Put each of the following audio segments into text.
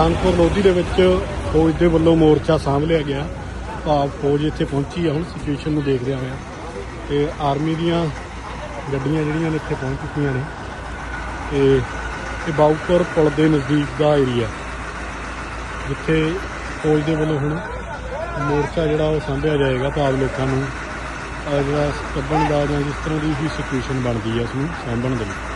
ਸੁਲਤਾਨਪੁਰ ਲੋਧੀ ਦੇ ਵਿੱਚ ਫੌਜ ਦੇ ਵੱਲੋਂ ਮੋਰਚਾ ਸਾਂਭ ਲਿਆ ਗਿਆ। ਭਾਵ ਫੌਜ ਇੱਥੇ ਪਹੁੰਚੀ ਆ, ਹੁਣ ਸਿਚੁਏਸ਼ਨ ਨੂੰ ਦੇਖਦਿਆਂ ਹੋਇਆ ਤੇ ਆਰਮੀ ਦੀਆਂ ਗੱਡੀਆਂ ਜਿਹੜੀਆਂ ਨੇ ਇੱਥੇ ਪਹੁੰਚ ਚੁੱਕੀਆਂ ਨੇ। ਤੇ ਇਹ ਬਾਉਪੁਰ ਪੁਲ ਦੇ ਨਜ਼ਦੀਕ ਦਾ ਏਰੀਆ ਜਿੱਥੇ ਫੌਜ ਦੇ ਵੱਲੋਂ ਹੁਣ ਮੋਰਚਾ ਜਿਹੜਾ ਉਹ ਸਾਂਭਿਆ ਜਾਏਗਾ ਭਾਵ ਲੋਕਾਂ ਨੂੰ। ਜਿਹੜਾ ਕੱਢਣ ਦਾ ਜਾਂ ਜਿਸ ਤਰ੍ਹਾਂ ਦੀ ਵੀ ਸਿਚੁਏਸ਼ਨ ਬਣਦੀ ਹੈ ਉਸ ਨੂੰ ਸਾਂਭਣ ਦੇ ਲਈ।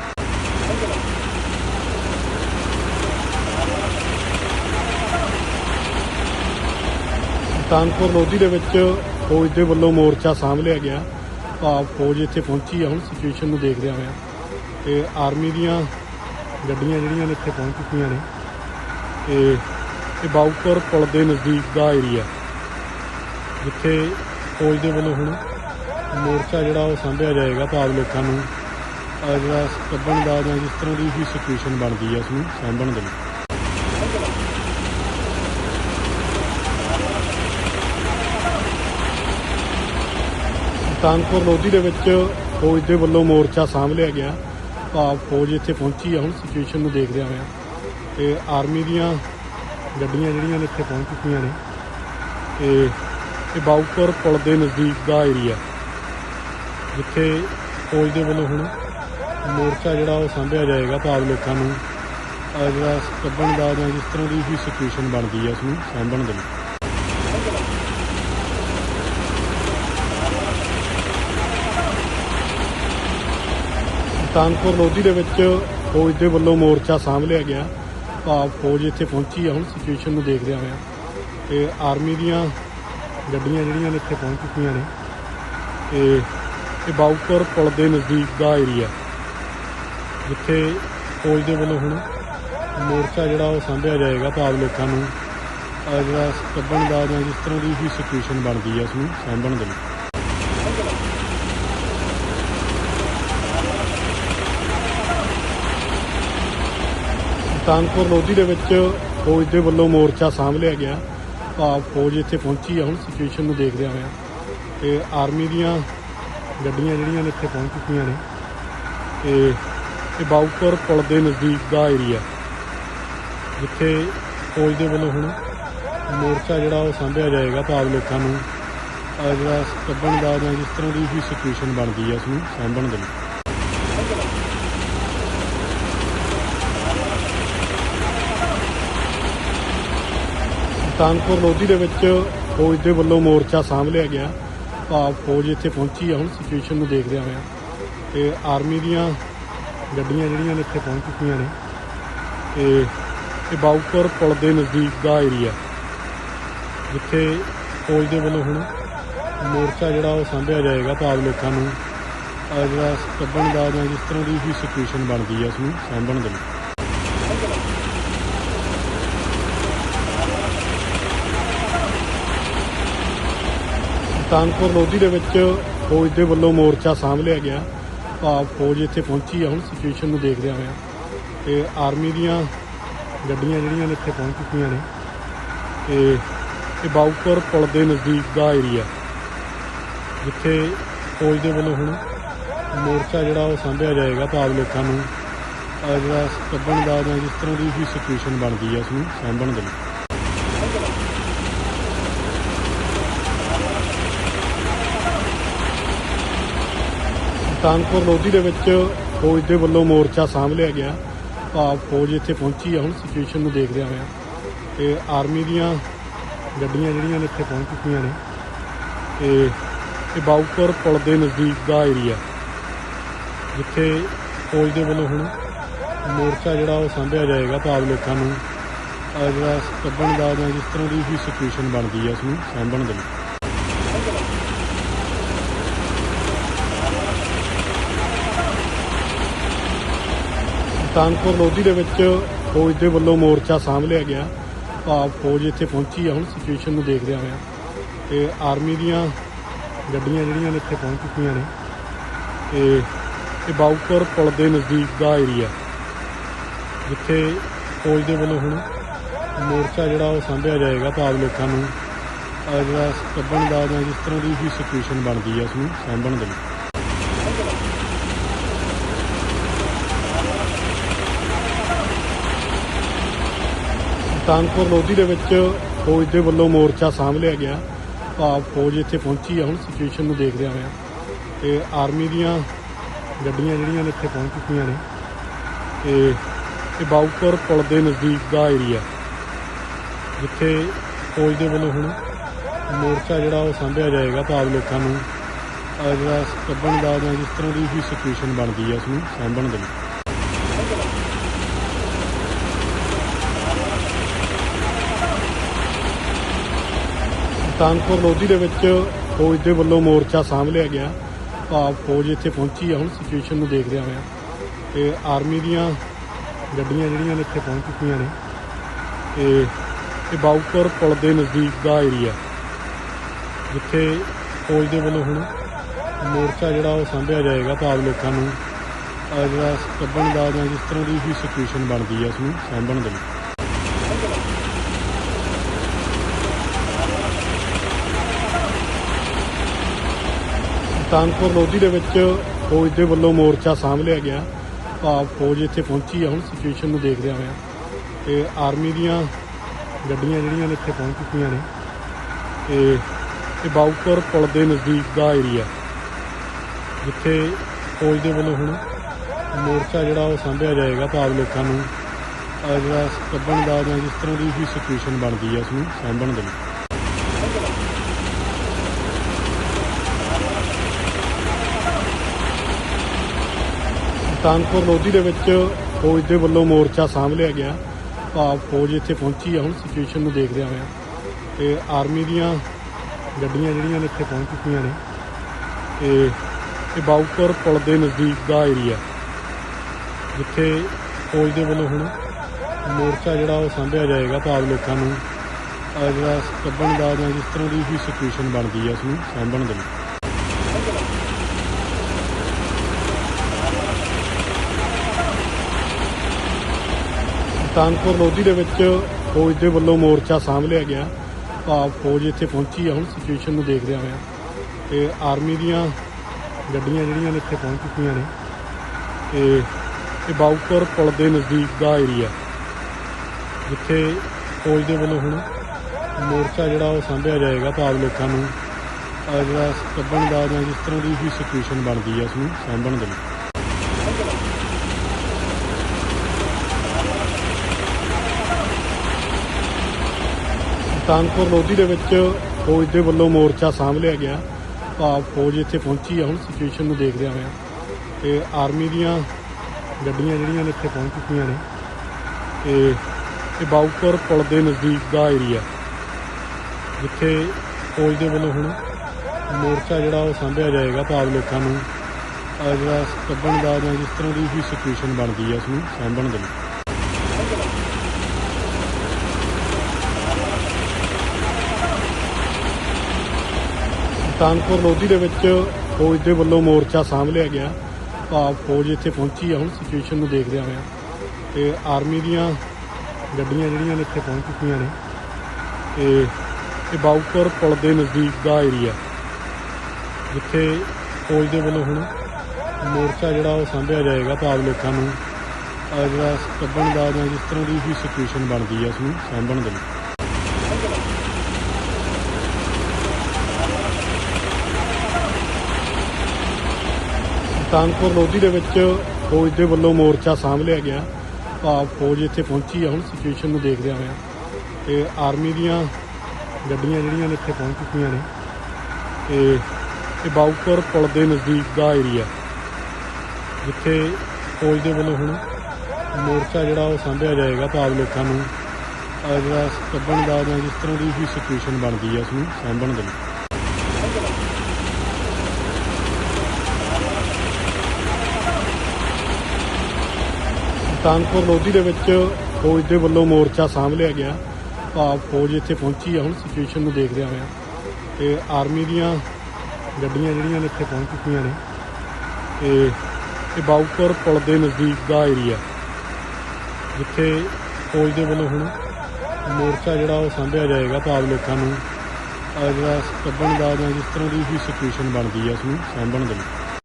ਸੁਲਤਾਨਪੁਰ ਲੋਧੀ ਦੇ ਵਿੱਚ ਫੌਜ ਦੇ ਵੱਲੋਂ ਮੋਰਚਾ ਸਾਂਭ ਲਿਆ ਗਿਆ। ਭਾਵ ਫੌਜ ਇੱਥੇ ਪਹੁੰਚੀ ਆ, ਹੁਣ ਸਿਚੁਏਸ਼ਨ ਨੂੰ ਦੇਖਦਿਆਂ ਹੋਇਆ ਤੇ ਆਰਮੀ ਦੀਆਂ ਗੱਡੀਆਂ ਜਿਹੜੀਆਂ ਨੇ ਇੱਥੇ ਪਹੁੰਚ ਚੁੱਕੀਆਂ ਨੇ। ਤੇ ਇਹ ਬਾਉਪੁਰ ਪੁਲ ਦੇ ਨਜ਼ਦੀਕ ਦਾ ਏਰੀਆ ਜਿੱਥੇ ਫੌਜ ਦੇ ਵੱਲੋਂ ਹੁਣ ਮੋਰਚਾ ਜਿਹੜਾ ਉਹ ਸਾਂਭਿਆ ਜਾਏਗਾ ਭਾਵ ਲੋਕਾਂ ਨੂੰ। ਜਿਹੜਾ ਕੱਢਣ ਦਾ ਜਾਂ ਜਿਸ ਤਰ੍ਹਾਂ ਦੀ ਵੀ ਸਿਚੁਏਸ਼ਨ ਬਣਦੀ ਹੈ ਉਸ ਨੂੰ ਸਾਂਭਣ ਦੇ ਲਈ। ਸੁਲਤਾਨਪੁਰ ਲੋਧੀ ਦੇ ਵਿੱਚ ਫੌਜ ਦੇ ਵੱਲੋਂ ਮੋਰਚਾ ਸਾਂਭ ਲਿਆ ਗਿਆ। ਭਾਵ ਫੌਜ ਇੱਥੇ ਪਹੁੰਚੀ ਆ, ਹੁਣ ਸਿਚੁਏਸ਼ਨ ਨੂੰ ਦੇਖਦਿਆਂ ਹੋਇਆ। ਤੇ ਆਰਮੀ ਦੀਆਂ ਗੱਡੀਆਂ ਜਿਹੜੀਆਂ ਨੇ ਇੱਥੇ ਪਹੁੰਚ ਚੁੱਕੀਆਂ ਨੇ। ਤੇ ਇਹ ਬਾਉਪੁਰ ਪੁਲ ਦੇ ਨਜ਼ਦੀਕ ਦਾ ਏਰੀਆ ਜਿੱਥੇ ਫੌਜ ਦੇ ਵੱਲੋਂ ਹੁਣ ਮੋਰਚਾ ਜਿਹੜਾ ਉਹ ਸਾਂਭਿਆ ਜਾਏਗਾ ਭਾਵ ਲੋਕਾਂ ਨੂੰ। ਜਿਹੜਾ ਕੱਢਣ ਦਾ ਜਾਂ ਜਿਸ ਤਰ੍ਹਾਂ ਦੀ ਵੀ ਸਿਚੁਏਸ਼ਨ ਬਣਦੀ ਹੈ ਉਸ ਨੂੰ ਸਾਂਭਣ ਦੇ ਲਈ। ਸੁਲਤਾਨਪੁਰ ਲੋਧੀ ਦੇ ਵਿੱਚ ਫੌਜ ਦੇ ਵੱਲੋਂ ਮੋਰਚਾ ਸਾਂਭ ਲਿਆ ਗਿਆ। ਭਾਵ ਫੌਜ ਇੱਥੇ ਪਹੁੰਚੀ ਆ, ਹੁਣ ਸਿਚੁਏਸ਼ਨ ਨੂੰ ਦੇਖਦਿਆਂ ਹੋਇਆ। ਤੇ ਆਰਮੀ ਦੀਆਂ ਗੱਡੀਆਂ ਜਿਹੜੀਆਂ ਨੇ ਇੱਥੇ ਪਹੁੰਚ ਚੁੱਕੀਆਂ ਨੇ। ਤੇ ਇਹ ਬਾਉਪੁਰ ਪੁਲ ਦੇ ਨਜ਼ਦੀਕ ਦਾ ਏਰੀਆ ਜਿੱਥੇ ਫੌਜ ਦੇ ਵੱਲੋਂ ਹੁਣ ਮੋਰਚਾ ਜਿਹੜਾ ਉਹ ਸਾਂਭਿਆ ਜਾਏਗਾ ਭਾਵ ਲੋਕਾਂ ਨੂੰ ਜਿਹੜਾ ਕੱਢਣ ਦਾ ਜਾਂ ਜਿਸ ਤਰ੍ਹਾਂ ਦੀ ਵੀ ਸਿਚੁਏਸ਼ਨ ਬਣਦੀ ਹੈ ਉਸ ਨੂੰ ਸਾਂਭਣ ਦੇ ਲਈ। ਸੁਲਤਾਨਪੁਰ ਲੋਧੀ ਦੇ ਵਿੱਚ ਫੌਜ ਦੇ ਵੱਲੋਂ ਮੋਰਚਾ ਸਾਂਭ ਲਿਆ ਗਿਆ। ਭਾਵ ਫੌਜ ਇੱਥੇ ਪਹੁੰਚੀ ਆ, ਹੁਣ ਸਿਚੁਏਸ਼ਨ ਨੂੰ ਦੇਖਦਿਆਂ ਹੋਇਆ ਤੇ ਆਰਮੀ ਦੀਆਂ ਗੱਡੀਆਂ ਜਿਹੜੀਆਂ ਨੇ ਇੱਥੇ ਪਹੁੰਚ ਚੁੱਕੀਆਂ ਨੇ। ਤੇ ਇਹ ਬਾਉਪੁਰ ਪੁਲ ਦੇ ਨਜ਼ਦੀਕ ਦਾ ਏਰੀਆ ਜਿੱਥੇ ਫੌਜ ਦੇ ਵੱਲੋਂ ਹੁਣ ਮੋਰਚਾ ਜਿਹੜਾ ਉਹ ਸਾਂਭਿਆ ਜਾਏਗਾ ਭਾਵ ਲੋਕਾਂ ਨੂੰ ਜਿਹੜਾ ਕੱਢਣ ਦਾ ਜਾਂ ਜਿਸ ਤਰ੍ਹਾਂ ਦੀ ਵੀ ਸਿਚੁਏਸ਼ਨ ਬਣਦੀ ਹੈ ਉਸ ਨੂੰ ਸਾਂਭਣ ਦੇ ਲਈ। ਸੁਲਤਾਨਪੁਰ ਲੋਧੀ ਦੇ ਵਿੱਚ ਫੌਜ ਦੇ ਵੱਲੋਂ ਮੋਰਚਾ ਸਾਂਭ ਲਿਆ ਗਿਆ। ਭਾਵ ਫੌਜ ਇੱਥੇ ਪਹੁੰਚੀ ਆ, ਹੁਣ ਸਿਚੁਏਸ਼ਨ ਨੂੰ ਦੇਖਦਿਆਂ ਹੋਇਆ ਤੇ ਆਰਮੀ ਦੀਆਂ ਗੱਡੀਆਂ ਜਿਹੜੀਆਂ ਨੇ ਇੱਥੇ ਪਹੁੰਚ ਚੁੱਕੀਆਂ ਨੇ। ਤੇ ਇਹ ਬਾਉਪੁਰ ਪੁਲ ਦੇ ਨਜ਼ਦੀਕ ਦਾ ਏਰੀਆ ਜਿੱਥੇ ਫੌਜ ਦੇ ਵੱਲੋਂ ਹੁਣ ਮੋਰਚਾ ਜਿਹੜਾ ਉਹ ਸਾਂਭਿਆ ਜਾਏਗਾ ਭਾਵ ਲੋਕਾਂ ਨੂੰ ਜਿਹੜਾ ਕੱਢਣ ਦਾ ਜਾਂ ਜਿਸ ਤਰ੍ਹਾਂ ਦੀ ਵੀ ਸਿਚੁਏਸ਼ਨ ਬਣਦੀ ਹੈ ਉਸ ਨੂੰ ਸਾਂਭਣ ਦੇ ਲਈ। ਸੁਲਤਾਨਪੁਰ ਲੋਧੀ ਦੇ ਵਿੱਚ ਫੌਜ ਦੇ ਵੱਲੋਂ ਮੋਰਚਾ ਸਾਂਭ ਲਿਆ ਗਿਆ। ਭਾਵ ਫੌਜ ਇੱਥੇ ਪਹੁੰਚੀ ਆ, ਹੁਣ ਸਿਚੁਏਸ਼ਨ ਨੂੰ ਦੇਖਦਿਆਂ ਹੋਇਆ ਤੇ ਆਰਮੀ ਦੀਆਂ ਗੱਡੀਆਂ ਜਿਹੜੀਆਂ ਨੇ ਇੱਥੇ ਪਹੁੰਚ ਚੁੱਕੀਆਂ ਨੇ। ਤੇ ਇਹ ਬਾਉਪੁਰ ਪੁਲ ਦੇ ਨਜ਼ਦੀਕ ਦਾ ਏਰੀਆ ਜਿੱਥੇ ਫੌਜ ਦੇ ਵੱਲੋਂ ਹੁਣ ਮੋਰਚਾ ਜਿਹੜਾ ਉਹ ਸਾਂਭਿਆ ਜਾਏਗਾ ਭਾਵ ਲੋਕਾਂ ਨੂੰ। ਜਿਹੜਾ ਕੱਢਣ ਦਾ ਜਾਂ ਜਿਸ ਤਰ੍ਹਾਂ ਦੀ ਵੀ ਸਿਚੁਏਸ਼ਨ ਬਣਦੀ ਹੈ ਉਸ ਨੂੰ ਸਾਂਭਣ ਦੇ ਲਈ। ਸੁਲਤਾਨਪੁਰ ਲੋਧੀ ਦੇ ਵਿੱਚ ਫੌਜ ਦੇ ਵੱਲੋਂ ਮੋਰਚਾ ਸਾਂਭ ਲਿਆ ਗਿਆ। ਭਾਵ ਫੌਜ ਇੱਥੇ ਪਹੁੰਚੀ ਆ, ਹੁਣ ਸਿਚੁਏਸ਼ਨ ਨੂੰ ਦੇਖਦਿਆਂ ਹੋਇਆ। ਤੇ ਆਰਮੀ ਦੀਆਂ ਗੱਡੀਆਂ ਜਿਹੜੀਆਂ ਨੇ ਇੱਥੇ ਪਹੁੰਚ ਚੁੱਕੀਆਂ ਨੇ। ਤੇ ਇਹ ਬਾਉਪੁਰ ਪੁਲ ਦੇ ਨਜ਼ਦੀਕ ਦਾ ਏਰੀਆ ਜਿੱਥੇ ਫੌਜ ਦੇ ਵੱਲੋਂ ਹੁਣ ਮੋਰਚਾ ਜਿਹੜਾ ਉਹ ਸਾਂਭਿਆ ਜਾਏਗਾ ਭਾਵ ਲੋਕਾਂ ਨੂੰ। ਜਿਹੜਾ ਕੱਢਣ ਦਾ ਜਾਂ ਜਿਸ ਤਰ੍ਹਾਂ ਦੀ ਵੀ ਸਿਚੁਏਸ਼ਨ ਬਣਦੀ ਹੈ ਉਸ ਨੂੰ ਸਾਂਭਣ ਦੇ ਲਈ। ਸੁਲਤਾਨਪੁਰ ਲੋਧੀ ਦੇ ਵਿੱਚ ਫੌਜ ਦੇ ਵੱਲੋਂ ਮੋਰਚਾ ਸਾਂਭ ਲਿਆ ਗਿਆ। ਭਾਵ ਫੌਜ ਇੱਥੇ ਪਹੁੰਚੀ ਆ, ਹੁਣ ਸਿਚੁਏਸ਼ਨ ਨੂੰ ਦੇਖਦਿਆਂ ਹੋਇਆ ਤੇ ਆਰਮੀ ਦੀਆਂ ਗੱਡੀਆਂ ਜਿਹੜੀਆਂ ਨੇ ਇੱਥੇ ਪਹੁੰਚ ਚੁੱਕੀਆਂ ਨੇ। ਤੇ ਇਹ ਬਾਉਪੁਰ ਪੁਲ ਦੇ ਨਜ਼ਦੀਕ ਦਾ ਏਰੀਆ ਜਿੱਥੇ ਫੌਜ ਦੇ ਵੱਲੋਂ ਹੁਣ ਮੋਰਚਾ ਜਿਹੜਾ ਉਹ ਸਾਂਭਿਆ ਜਾਏਗਾ ਭਾਵ ਲੋਕਾਂ ਨੂੰ। ਜਿਹੜਾ ਕੱਢਣ ਦਾ ਜਾਂ ਜਿਸ ਤਰ੍ਹਾਂ ਦੀ ਵੀ ਸਿਚੁਏਸ਼ਨ ਬਣਦੀ ਹੈ ਉਸ ਨੂੰ ਸਾਂਭਣ ਦੇ ਲਈ। ਸੁਲਤਾਨਪੁਰ ਲੋਧੀ ਦੇ ਵਿੱਚ ਫੌਜ ਦੇ ਵੱਲੋਂ ਮੋਰਚਾ ਸਾਂਭ ਲਿਆ ਗਿਆ। ਭਾਵ ਫੌਜ ਇੱਥੇ ਪਹੁੰਚੀ ਆ, ਹੁਣ ਸਿਚੁਏਸ਼ਨ ਨੂੰ ਦੇਖਦਿਆਂ ਹੋਇਆ ਤੇ ਆਰਮੀ ਦੀਆਂ ਗੱਡੀਆਂ ਜਿਹੜੀਆਂ ਨੇ ਇੱਥੇ ਪਹੁੰਚ ਚੁੱਕੀਆਂ ਨੇ। ਤੇ ਇਹ ਬਾਉਪੁਰ ਪੁਲ ਦੇ ਨਜ਼ਦੀਕ ਦਾ ਏਰੀਆ ਜਿੱਥੇ ਫੌਜ ਦੇ ਵੱਲੋਂ ਹੁਣ ਮੋਰਚਾ ਜਿਹੜਾ ਉਹ ਸਾਂਭਿਆ ਜਾਏਗਾ ਭਾਵ ਲੋਕਾਂ ਨੂੰ ਜਿਹੜਾ ਕੱਢਣ ਦਾ ਜਾਂ ਜਿਸ ਤਰ੍ਹਾਂ ਦੀ ਵੀ ਸਿਚੁਏਸ਼ਨ ਬਣਦੀ ਹੈ ਉਸ ਨੂੰ ਸਾਂਭਣ ਦੇ ਲਈ। ਸੁਲਤਾਨਪੁਰ ਲੋਧੀ ਦੇ ਵਿੱਚ ਫੌਜ ਦੇ ਵੱਲੋਂ ਮੋਰਚਾ ਸਾਂਭ ਲਿਆ ਗਿਆ। ਭਾਵ ਫੌਜ ਇੱਥੇ ਪਹੁੰਚੀ ਆ, ਹੁਣ ਸਿਚੁਏਸ਼ਨ ਨੂੰ ਦੇਖਦਿਆਂ ਹੋਇਆਂ ਤੇ ਆਰਮੀ ਦੀਆਂ ਗੱਡੀਆਂ ਜਿਹੜੀਆਂ ਨੇ ਇੱਥੇ ਪਹੁੰਚ ਚੁੱਕੀਆਂ ਨੇ। ਤੇ ਇਹ ਬਾਉਪੁਰ ਪੁਲ ਦੇ ਨਜ਼ਦੀਕ ਦਾ ਏਰੀਆ ਜਿੱਥੇ ਫੌਜ ਦੇ ਵੱਲੋਂ ਹੁਣ ਮੋਰਚਾ ਜਿਹੜਾ ਉਹ ਸਾਂਭਿਆ ਜਾਏਗਾ ਭਾਵ ਲੋਕਾਂ ਨੂੰ ਜਿਹੜਾ ਕੱਢਣ ਦਾ ਜਾਂ ਜਿਸ ਤਰ੍ਹਾਂ ਦੀ ਵੀ ਸਿਚੁਏਸ਼ਨ ਬਣਦੀ ਹੈ ਉਸ ਨੂੰ ਸਾਂਭਣ ਦੇ ਲਈ। ਸੁਲਤਾਨਪੁਰ ਲੋਧੀ ਦੇ ਵਿੱਚ ਫੌਜ ਦੇ ਵੱਲੋਂ ਮੋਰਚਾ ਸਾਂਭ ਲਿਆ ਗਿਆ। ਭਾਵ ਫੌਜ ਇੱਥੇ ਪਹੁੰਚੀ ਆ, ਹੁਣ ਸਿਚੁਏਸ਼ਨ ਨੂੰ ਦੇਖਦਿਆਂ ਹੋਇਆ ਤੇ ਆਰਮੀ ਦੀਆਂ ਗੱਡੀਆਂ ਜਿਹੜੀਆਂ ਨੇ ਇੱਥੇ ਪਹੁੰਚ ਚੁੱਕੀਆਂ ਨੇ। ਤੇ ਇਹ ਬਾਉਪੁਰ ਪੁਲ ਦੇ ਨਜ਼ਦੀਕ ਦਾ ਏਰੀਆ ਜਿੱਥੇ ਫੌਜ ਦੇ ਵੱਲੋਂ ਹੁਣ ਮੋਰਚਾ ਜਿਹੜਾ ਉਹ ਸਾਂਭਿਆ ਜਾਏਗਾ ਭਾਵ ਲੋਕਾਂ ਨੂੰ। ਜਿਹੜਾ ਕੱਢਣ ਦਾ ਜਾਂ ਜਿਸ ਤਰ੍ਹਾਂ ਦੀ ਵੀ ਸਿਚੁਏਸ਼ਨ ਬਣਦੀ ਹੈ ਉਸ ਨੂੰ ਸਾਂਭਣ ਦੇ ਲਈ। ਸੁਲਤਾਨਪੁਰ ਲੋਧੀ ਦੇ ਵਿੱਚ ਫੌਜ ਦੇ ਵੱਲੋਂ ਮੋਰਚਾ ਸਾਂਭ ਲਿਆ ਗਿਆ। ਭਾਵ ਫੌਜ ਇੱਥੇ ਪਹੁੰਚੀ ਆ, ਹੁਣ ਸਿਚੁਏਸ਼ਨ ਨੂੰ ਦੇਖਦਿਆਂ ਹੋਇਆ। ਤੇ ਆਰਮੀ ਦੀਆਂ ਗੱਡੀਆਂ ਜਿਹੜੀਆਂ ਨੇ ਇੱਥੇ ਪਹੁੰਚ ਚੁੱਕੀਆਂ ਨੇ। ਤੇ ਇਹ ਬਾਉਪੁਰ ਪੁਲ ਦੇ ਨਜ਼ਦੀਕ ਦਾ ਏਰੀਆ ਜਿੱਥੇ ਫੌਜ ਦੇ ਵੱਲੋਂ ਹੁਣ ਮੋਰਚਾ ਜਿਹੜਾ ਉਹ ਸਾਂਭਿਆ ਜਾਏਗਾ ਭਾਵ ਲੋਕਾਂ ਨੂੰ ਜਿਹੜਾ ਕੱਢਣ ਦਾ ਜਾਂ ਜਿਸ ਤਰ੍ਹਾਂ ਦੀ ਵੀ ਸਿਚੁਏਸ਼ਨ ਬਣਦੀ ਹੈ ਉਸ ਨੂੰ ਸਾਂਭਣ ਦੇ ਲਈ। ਸੁਲਤਾਨਪੁਰ ਲੋਧੀ ਦੇ ਵਿੱਚ ਫੌਜ ਦੇ ਵੱਲੋਂ ਮੋਰਚਾ ਸਾਂਭ ਲਿਆ ਗਿਆ। ਭਾਵ ਫੌਜ ਇੱਥੇ ਪਹੁੰਚੀ ਆ, ਹੁਣ ਸਿਚੁਏਸ਼ਨ ਨੂੰ ਦੇਖਦਿਆਂ ਹੋਇਆ। ਤੇ ਆਰਮੀ ਦੀਆਂ ਗੱਡੀਆਂ ਜਿਹੜੀਆਂ ਨੇ ਇੱਥੇ ਪਹੁੰਚ ਚੁੱਕੀਆਂ ਨੇ। ਤੇ ਇਹ ਬਾਉਪੁਰ ਪੁਲ ਦੇ ਨਜ਼ਦੀਕ ਦਾ ਏਰੀਆ ਜਿੱਥੇ ਫੌਜ ਦੇ ਵੱਲੋਂ ਹੁਣ ਮੋਰਚਾ ਜਿਹੜਾ ਉਹ ਸਾਂਭਿਆ ਜਾਏਗਾ ਭਾਵ ਲੋਕਾਂ ਨੂੰ। ਜਿਹੜਾ ਕੱਢਣ ਦਾ ਜਾਂ ਜਿਸ ਤਰ੍ਹਾਂ ਦੀ ਵੀ ਸਿਚੁਏਸ਼ਨ ਬਣਦੀ ਹੈ ਉਸ ਨੂੰ ਸਾਂਭਣ ਦੇ ਲਈ। ਸੁਲਤਾਨਪੁਰ ਲੋਧੀ ਦੇ ਵਿੱਚ ਫੌਜ ਦੇ ਵੱਲੋਂ ਮੋਰਚਾ ਸਾਂਭ ਲਿਆ ਗਿਆ। ਭਾਵ ਫੌਜ ਇੱਥੇ ਪਹੁੰਚੀ ਆ, ਹੁਣ ਸਿਚੁਏਸ਼ਨ ਨੂੰ ਦੇਖਦਿਆਂ ਹੋਇਆ ਤੇ ਆਰਮੀ ਦੀਆਂ ਗੱਡੀਆਂ ਜਿਹੜੀਆਂ ਨੇ ਇੱਥੇ ਪਹੁੰਚ ਚੁੱਕੀਆਂ ਨੇ। ਤੇ ਇਹ ਬਾਉਪੁਰ ਪੁਲ ਦੇ ਨਜ਼ਦੀਕ ਦਾ ਏਰੀਆ ਜਿੱਥੇ ਫੌਜ ਦੇ ਵੱਲੋਂ ਹੁਣ ਮੋਰਚਾ ਜਿਹੜਾ ਉਹ ਸਾਂਭਿਆ ਜਾਏਗਾ ਭਾਵ ਲੋਕਾਂ ਨੂੰ। ਜਿਹੜਾ ਕੱਢਣ ਦਾ ਜਾਂ ਜਿਸ ਤਰ੍ਹਾਂ ਦੀ ਵੀ ਸਿਚੁਏਸ਼ਨ ਬਣਦੀ ਹੈ ਉਸ ਨੂੰ ਸਾਂਭਣ ਦੇ ਲਈ। ਸੁਲਤਾਨਪੁਰ ਲੋਧੀ ਦੇ ਵਿੱਚ ਫੌਜ ਦੇ ਵੱਲੋਂ ਮੋਰਚਾ ਸਾਂਭ ਲਿਆ ਗਿਆ। ਭਾਵ ਫੌਜ ਇੱਥੇ ਪਹੁੰਚੀ ਆ, ਹੁਣ ਸਿਚੁਏਸ਼ਨ ਨੂੰ ਦੇਖਦਿਆਂ ਹੋਇਆ ਤੇ ਆਰਮੀ ਦੀਆਂ ਗੱਡੀਆਂ ਜਿਹੜੀਆਂ ਨੇ ਇੱਥੇ ਪਹੁੰਚ ਚੁੱਕੀਆਂ ਨੇ। ਤੇ ਇਹ ਬਾਉਪੁਰ ਪੁਲ ਦੇ ਨਜ਼ਦੀਕ ਦਾ ਏਰੀਆ ਜਿੱਥੇ ਫੌਜ ਦੇ ਵੱਲੋਂ ਹੁਣ ਮੋਰਚਾ ਜਿਹੜਾ ਉਹ ਸਾਂਭਿਆ ਜਾਏਗਾ ਭਾਵ ਲੋਕਾਂ ਨੂੰ। ਜਿਹੜਾ ਕੱਢਣ ਦਾ ਜਾਂ ਜਿਸ ਤਰ੍ਹਾਂ ਦੀ ਵੀ ਸਿਚੁਏਸ਼ਨ ਬਣਦੀ ਹੈ ਉਸ ਨੂੰ ਸਾਂਭਣ ਦੇ ਲਈ। ਸੁਲਤਾਨਪੁਰ ਲੋਧੀ ਦੇ ਵਿੱਚ ਫੌਜ ਦੇ ਵੱਲੋਂ ਮੋਰਚਾ ਸਾਂਭ ਲਿਆ ਗਿਆ। ਭਾਵ ਫੌਜ ਇੱਥੇ ਪਹੁੰਚੀ ਆ, ਹੁਣ ਸਿਚੁਏਸ਼ਨ ਨੂੰ ਦੇਖਦਿਆਂ ਹੋਇਆ ਤੇ ਆਰਮੀ ਦੀਆਂ ਗੱਡੀਆਂ ਜਿਹੜੀਆਂ ਨੇ ਇੱਥੇ ਪਹੁੰਚ ਚੁੱਕੀਆਂ ਨੇ। ਤੇ ਇਹ ਬਾਉਪੁਰ ਪੁਲ ਦੇ ਨਜ਼ਦੀਕ ਦਾ ਏਰੀਆ ਜਿੱਥੇ ਫੌਜ ਦੇ ਵੱਲੋਂ ਹੁਣ ਮੋਰਚਾ ਜਿਹੜਾ ਉਹ ਸਾਂਭਿਆ ਜਾਏਗਾ ਭਾਵ ਲੋਕਾਂ ਨੂੰ। ਜਿਹੜਾ ਕੱਢਣ ਦਾ ਜਾਂ ਜਿਸ ਤਰ੍ਹਾਂ ਦੀ ਵੀ ਸਿਚੁਏਸ਼ਨ ਬਣਦੀ ਹੈ ਉਸ ਨੂੰ ਸਾਂਭਣ ਦੇ ਲਈ। ਸੁਲਤਾਨਪੁਰ ਲੋਧੀ ਦੇ ਵਿੱਚ ਫੌਜ ਦੇ ਵੱਲੋਂ ਮੋਰਚਾ ਸਾਂਭ ਲਿਆ ਗਿਆ। ਭਾਵ ਫੌਜ ਇੱਥੇ ਪਹੁੰਚੀ ਆ, ਹੁਣ ਸਿਚੁਏਸ਼ਨ ਨੂੰ ਦੇਖਦਿਆਂ ਹੋਇਆ। ਤੇ ਆਰਮੀ ਦੀਆਂ ਗੱਡੀਆਂ ਜਿਹੜੀਆਂ ਨੇ ਇੱਥੇ ਪਹੁੰਚ ਚੁੱਕੀਆਂ ਨੇ। ਤੇ ਇਹ ਬਾਉਪੁਰ ਪੁਲ ਦੇ ਨਜ਼ਦੀਕ ਦਾ ਏਰੀਆ ਜਿੱਥੇ ਫੌਜ ਦੇ ਵੱਲੋਂ ਹੁਣ ਮੋਰਚਾ ਜਿਹੜਾ ਉਹ ਸਾਂਭਿਆ ਜਾਏਗਾ ਭਾਵ ਲੋਕਾਂ ਨੂੰ। ਜਿਹੜਾ ਕੱਢਣ ਦਾ ਜਾਂ ਜਿਸ ਤਰ੍ਹਾਂ ਦੀ ਵੀ ਸਿਚੁਏਸ਼ਨ ਬਣਦੀ ਹੈ ਉਸ ਨੂੰ ਸਾਂਭਣ ਦੇ ਲਈ।